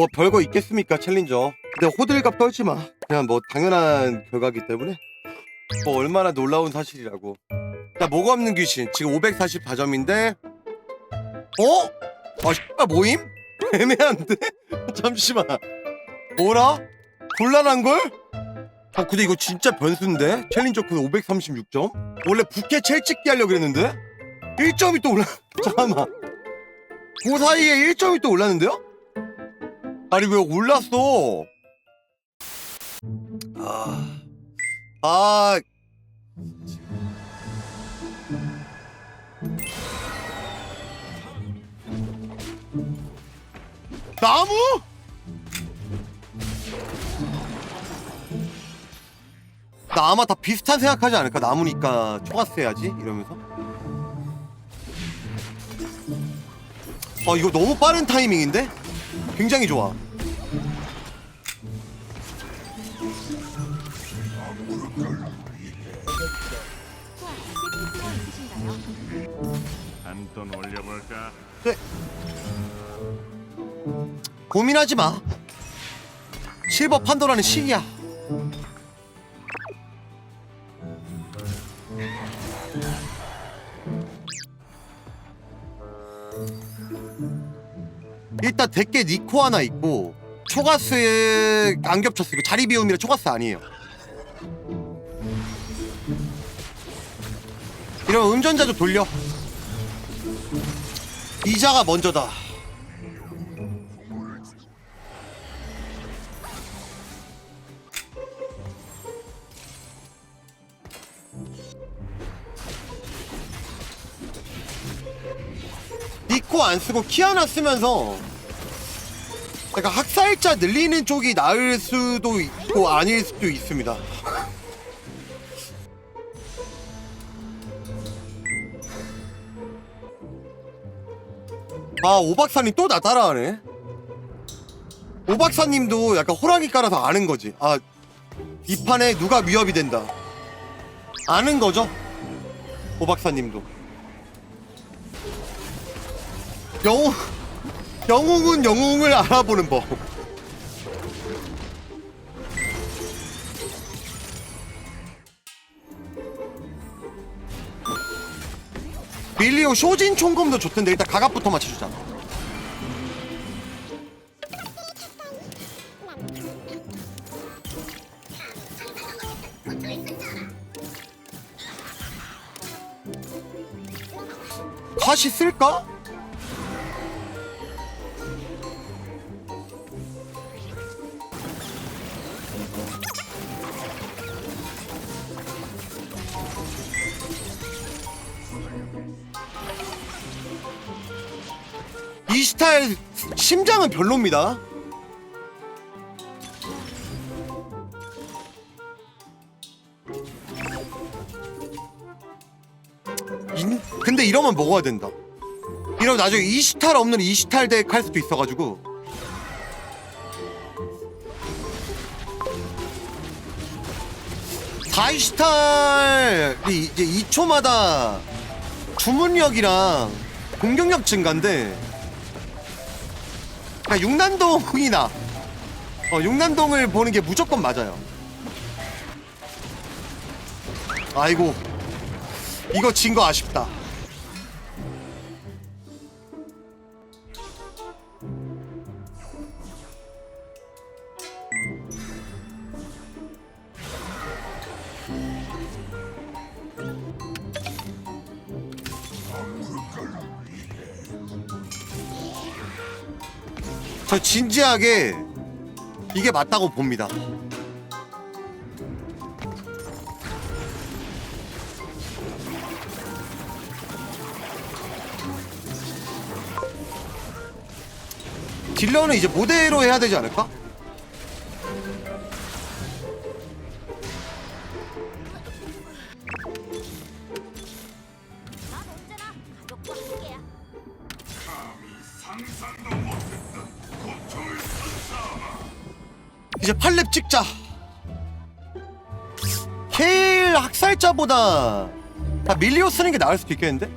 뭐 별거 있겠습니까 챌린저 근데 호들갑 떨지 마 그냥 뭐 당연한 결과기 때문에 뭐 얼마나 놀라운 사실이라고 자 뭐가 없는 귀신 지금 544점인데 어? 아 씨발 모임? 애매한데? 잠시만 뭐라? 곤란한걸? 아 근데 이거 진짜 변수인데? 챌린저 그 536점? 원래 부캐 첼 찍기 하려고 그랬는데? 1점이 또 올라 잠깐만 그 사이에 1점이 또 올랐는데요? 아니 왜 올랐어? 아... 아... 나무? 나 아마 다 비슷한 생각하지 않을까? 나무니까 초가스 해야지 이러면서 아 이거 너무 빠른 타이밍인데? 굉장히 좋아 한돈 올려볼까? 네. 고민하지 마 실버 판도라는 시기야 일단 대게 니코 하나 있고 초가스 안 겹쳤어. 이거 자리 비움이라 초가스 아니에요. 이러면 운전자 좀 돌려. 이자가 먼저다. 니코 안 쓰고 키 하나 쓰면서 약간 학살자 늘리는 쪽이 나을 수도 있고 아닐 수도 있습니다. 아 오박사님 또 나 따라하네. 오박사님도 약간 호랑이 깔아서 아는 거지. 아 이 판에 누가 위협이 된다. 아는 거죠? 오박사님도. 영웅 영웅은 영웅을 알아보는 법. 밀리오 쇼진 총검도 좋던데 일단 가갑부터 맞춰주자. 카시 쓸까? 심장은 별로입니다. 인- 근데 이러면 먹어야 된다. 이러면 나중에 이시탈 없는 이시탈 덱 할 수도 있어가지고. 다이시탈이 이제 2초마다 주문력이랑 공격력 증가인데 그냥 육난동이 나. 어, 육난동을 보는 게 무조건 맞아요. 아이고, 이거 진 거 아쉽다. 저 진지하게 이게 맞다고 봅니다. 딜러는 이제 모델로 해야 되지 않을까? 이제 팔렙 찍자. 케일 학살자보다 다 밀리오 쓰는 게 나을 수도 있겠는데?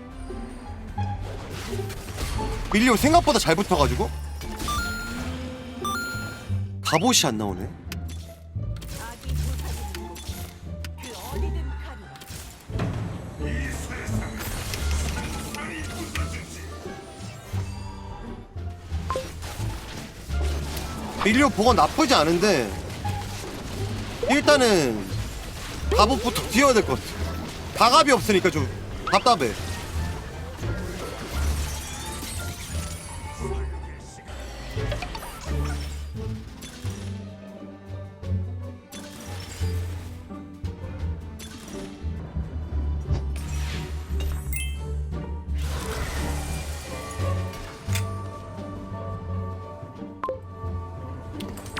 밀리오 생각보다 잘 붙어가지고 갑옷이 안 나오네 밀리오 보건 나쁘지 않은데 일단은 갑옷부터 뛰어야 될 것 같아 다갑이 없으니까 좀 답답해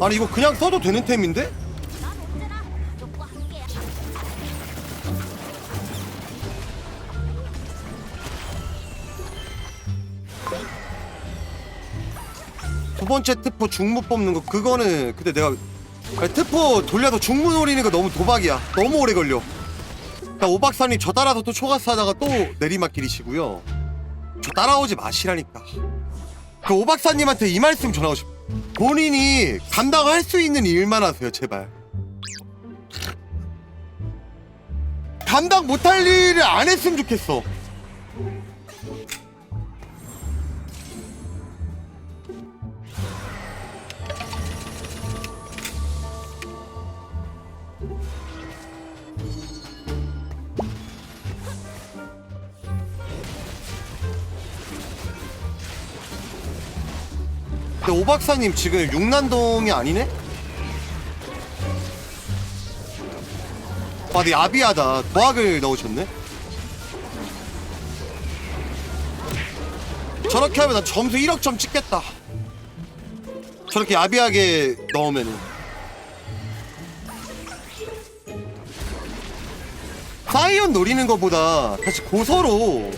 아니 이거 그냥 써도 되는 템인데? 두 번째 트포 중무 뽑는 거 그거는 근데 내가 아니, 트포 돌려서 중무 노리는 거 너무 도박이야. 너무 오래 걸려. 그러니까 오박사님 저 따라서 또 초가스 하다가 또 내리막길이시고요. 저 따라오지 마시라니까. 그 오박사님한테 이 말씀 전하고 싶어 본인이 감당할 수 있는 일만 하세요 제발. 감당 못할 일을 안 했으면 좋겠어 근데 오 박사님 지금 육난동이 아니네? 와, 근데 아비하다. 도학을 넣으셨네? 저렇게 하면 나 점수 1억 점 찍겠다. 저렇게 야비하게 넣으면은. 사이언 노리는 것보다 사실 고서로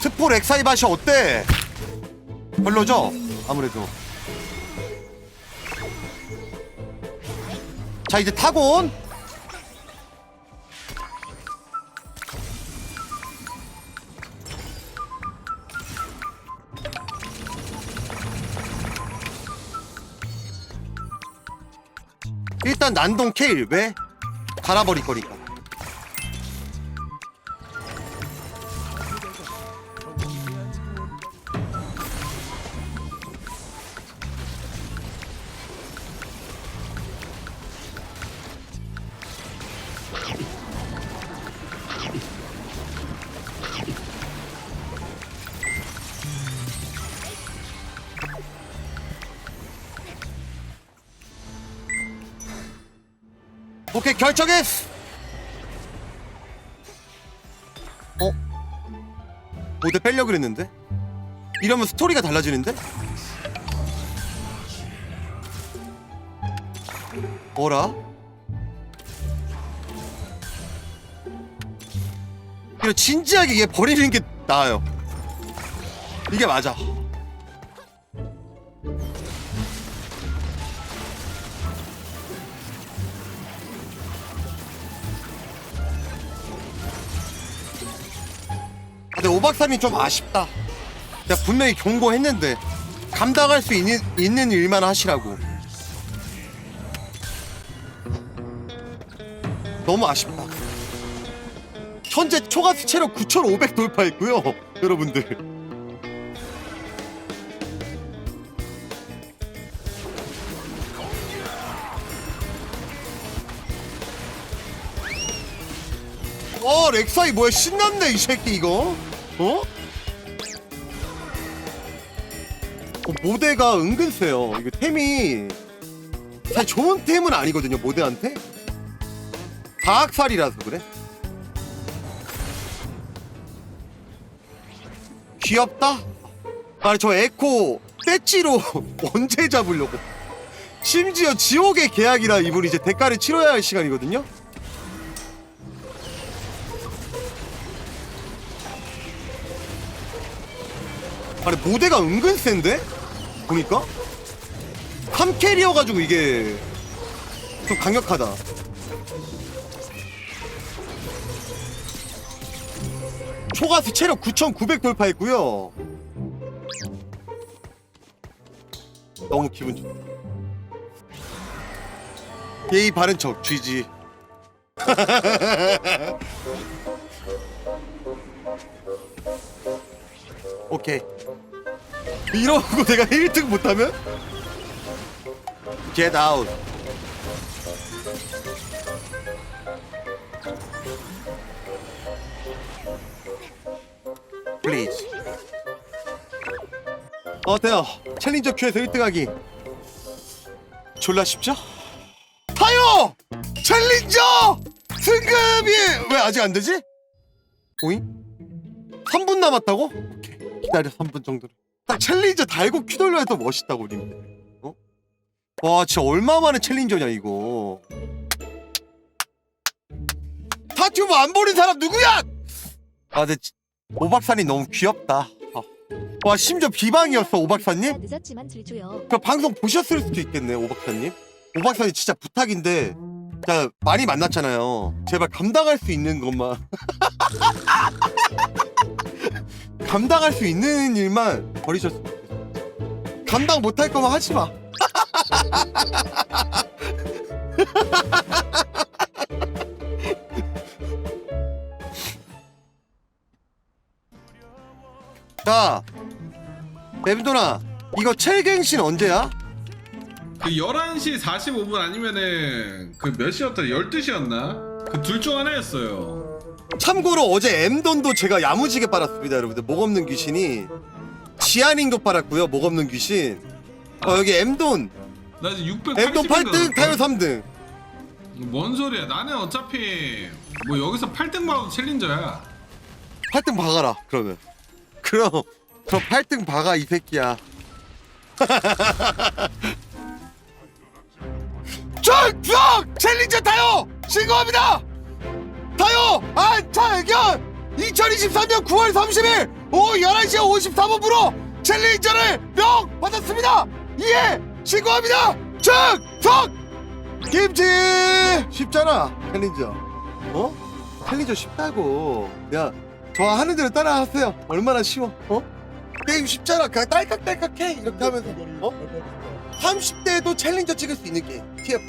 트폴 엑사이 바시 어때? 별로죠? 아무래도 자 이제 타곤 일단 난동 케일 왜? 갈아버릴 거니까 오케이 결정했어. 어? 모델 빼려 그랬는데? 이러면 스토리가 달라지는데? 뭐라? 이거 진지하게 얘 버리는 게 나아요. 이게 맞아. 오박사님 좀 아쉽다. 내가 분명히 경고했는데 감당할 수 있는, 있는 일만 하시라고. 너무 아쉽다. 현재 초가스 체력 9,500 돌파했고요, 여러분들. 어 렉사이 뭐야 신났네 이 새끼 이거 어? 어, 모대가 은근 세요. 이거 템이 사실 좋은 템은 아니거든요 모대한테. 과학살이라서 그래. 귀엽다. 아니 저 에코 떼찌로 언제 잡으려고. 심지어 지옥의 계약이라 이분 이제 대가를 치러야 할 시간이거든요 아니 모대가 은근 센데? 보니까? 3캐리어가지고 이게 좀 강력하다. 초가스 체력 9900 돌파했고요. 너무 기분 좋다 예의 바른 척 쥐지. 오케이 이러고 내가 1등 못하면? Get out Please 어때요? 챌린저 큐에서 1등하기 졸라 쉽죠? 타요! 챌린저! 승급이 왜 아직 안 되지? 오잉? 3분 남았다고? 오케이 기다려 3분 정도를 딱 챌린저 달고 큐 돌려야 또 멋있다고 님들 어? 와 진짜 얼마만에 챌린저냐 이거 타튜브 안 보는 사람 누구야? 아 근데 지- 오박사님 너무 귀엽다 아. 와 심지어 비방이었어 오박사님? 늦었지만 들줘요. 그 방송 보셨을 수도 있겠네 오박사님 오박사님 진짜 부탁인데 자 많이 만났잖아요 제발 감당할 수 있는 것만 감당할 수 있는 일만 버리셨으면 감당 못할 거면 하지 마 자 뱀도나 이거 첼갱신 언제야? 그 11시 45분 아니면은 그 몇 시였더라? 12시였나? 그 둘 중 하나였어요. 참고로 어제 엠돈도 제가 야무지게 빨았습니다 여러분들. 목 없는 귀신이 지아닝도 빨았고요 목 없는 귀신. 어 여기 엠돈. 나 이제 680인 엠돈 8등 타요 3등. 뭔 소리야? 나는 어차피 뭐 여기서 8등 받아도 챌린저야. 8등 박아라 그러면. 그럼 저 8등 박아 이 새끼야. 쭉쭉 챌린저 타요! 신고합니다 안차견 2023년 9월 30일 오후 11시 54분으로 챌린저를 명 받았습니다. 이해 신고합니다. 쭉쭉 김치! 쉽잖아 챌린저. 어? 챌린저 쉽다고. 야저 하는 대로 따라 하세요. 얼마나 쉬워. 어? 게임 쉽잖아. 그냥 딸깍딸깍해. 이렇게 하면서. 어? 30대도 챌린저 찍을 수 있는 게임. TF